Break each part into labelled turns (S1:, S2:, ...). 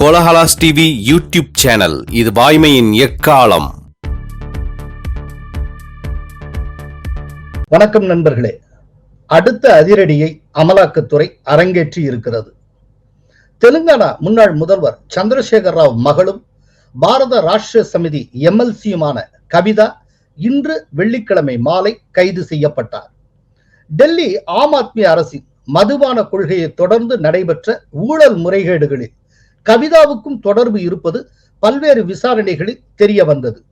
S1: Kolahalas TV YouTube channel இது வாய்மையின் எக்காலம்.
S2: வணக்கம் நண்பர்களே. அடுத்த அதிரடியை அமலாக்கத்துறை அரங்கேற்றி இருக்கிறது. தெலுங்கானா முன்னாள் முதல்வர் சந்திரசேகர் ராவ் மகளும் பாரத ராஷ்டிரிய சமிதி எம்எல்சியுமான கவிதா இன்று வெள்ளிக்கிழமை மாலை கைது செய்யப்பட்டார். டெல்லி ஆம் ஆத்மி அரசின் மதுபான கொள்கையை தொடர்ந்து நடைபெற்ற ஊழல் முறைகேடுகளில் கவிதாவுக்கும் தொடர்பு இருப்பது பல்வேறு விசாரணைகளில் தெரிய வந்தது.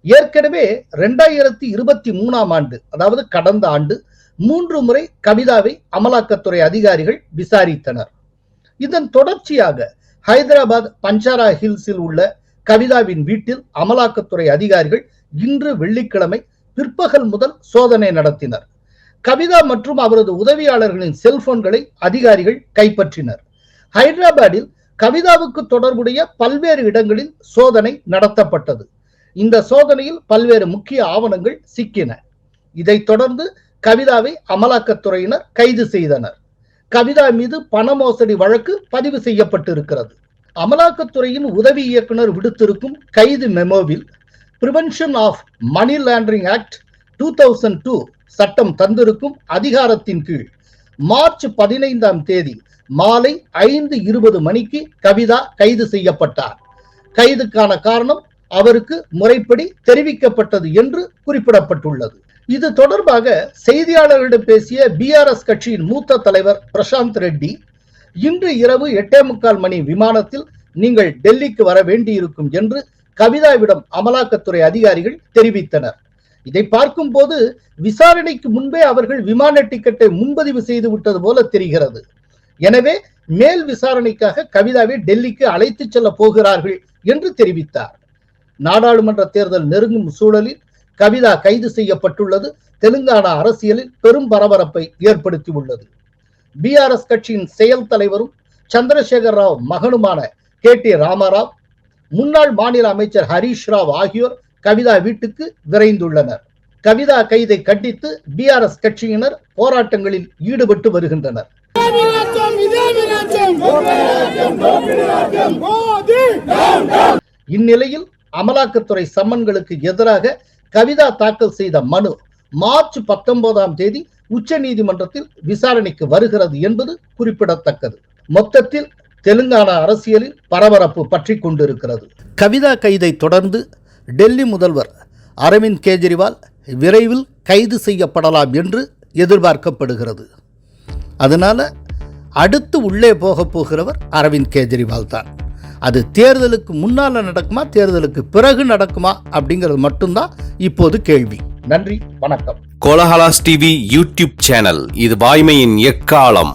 S2: ஏற்கனவே ரெண்டாயிரத்தி இருபத்தி மூணாம் ஆண்டு அதாவது கடந்த ஆண்டு மூன்று முறை கவிதாவை அமலாக்கத்துறை அதிகாரிகள் விசாரித்தனர். இதன் தொடர்ச்சியாக ஹைதராபாத் பஞ்சாரா ஹில்ஸில் உள்ள கவிதாவின் வீட்டில் அமலாக்கத்துறை அதிகாரிகள் இன்று வெள்ளிக்கிழமை பிற்பகல் முதல் சோதனை நடத்தினர். கவிதா மற்றும் அவரது உதவியாளர்களின் செல்போன்களை அதிகாரிகள் கைப்பற்றினர். ஹைதராபாத்தில் கவிதாவுக்கு தொடர்புடைய பல்வேறு இடங்களில் சோதனை நடத்தப்பட்டது. இந்த சோதனையில் பல்வேறு முக்கிய ஆவணங்கள் சிக்கின. இதைத் தொடர்ந்து கவிதாவை அமலாக்கத்துறையினர் கைது செய்தனர். கவிதா மீது பண மோசடி வழக்கு பதிவு செய்யப்பட்டிருக்கிறது. அமலாக்கத்துறையின் உதவி இயக்குனர் விடுத்திருக்கும் கைது மெமோவில் prevention of money laundering act two thousand two சட்டம் தந்திருக்கும் அதிகாரத்தின் கீழ் மார்ச் பதினைந்தாம் தேதி மாலை ஐந்து இருபது மணிக்கு கவிதா கைது செய்யப்பட்டார். கைதுக்கான காரணம் அவருக்கு முறைப்படி தெரிவிக்கப்பட்டது என்று குறிப்பிடப்பட்டுள்ளது. இது தொடர்பாக செய்தியாளர்களிடம் பேசிய பிஆர்எஸ் கட்சியின் மூத்த தலைவர் பிரசாந்த் ரெட்டி இன்று இரவு எட்டே முக்கால் மணி விமானத்தில் நீங்கள் டெல்லிக்கு வர வேண்டியிருக்கும் என்று கவிதாவிடம் அமலாக்கத்துறை அதிகாரிகள் தெரிவித்தனர். இதை பார்க்கும் போது விசாரணைக்கு முன்பே அவர்கள் விமான டிக்கெட்டை முன்பதிவு செய்து விட்டது போல தெரிகிறது. எனவே மேல் விசாரணைக்காக கவிதாவை டெல்லிக்கு அழைத்து செல்ல போகிறார்கள் என்று தெரிவித்தார். நாடாளுமன்ற தேர்தல் நெருங்கும் சூழலில் கவிதா கைது செய்யப்பட்டுள்ளது. தெலுங்கானா அரசியலில் பெரும் பரபரப்பை ஏற்படுத்தியுள்ளது. பிஆர்எஸ் கட்சியின் செயல் தலைவரும் சந்திரசேகர் ராவ் மகனுமான கே டி ராமராவ் முன்னாள் மாநில அமைச்சர் ஹரீஷ் ராவ் ஆகியோர் கவிதா வீட்டுக்கு விரைந்துள்ளனர். கவிதா கைதை கண்டித்து பிஆர்எஸ் கட்சியினர் போராட்டங்களில் ஈடுபட்டு வருகின்றனர். இந்நிலையில் அமலாக்கத்துறை சம்மன்களுக்கு எதிராக கவிதா தாக்கல் செய்த மனு மார்ச் பத்தொன்பதாம் தேதி உச்ச நீதிமன்றத்தில் விசாரணைக்கு வருகிறது என்பது குறிப்பிடத்தக்கது. மொத்தத்தில் தெலுங்கானா அரசியலில் பரபரப்பு பற்றி கொண்டிருக்கிறது. கவிதா கைதை தொடர்ந்து டெல்லி முதல்வர் அரவிந்த் கெஜ்ரிவால் விரைவில் கைது செய்யப்படலாம் என்று எதிர்பார்க்கப்படுகிறது. அதனால் அடுத்து உள்ளே போக போகிறவர் அரவிந்த் கெஜ்ரிவால் தான். அது தேர்தலுக்கு முன்னால் நடக்குமா தேர்தலுக்கு பிறகு நடக்குமா அப்படிங்கிறது மட்டும்தான் இப்போது கேள்வி. நன்றி வணக்கம்.
S1: கோலஹலாஸ் டிவி யூடியூப் சேனல் இது வாய்மையின் எக்காலம்.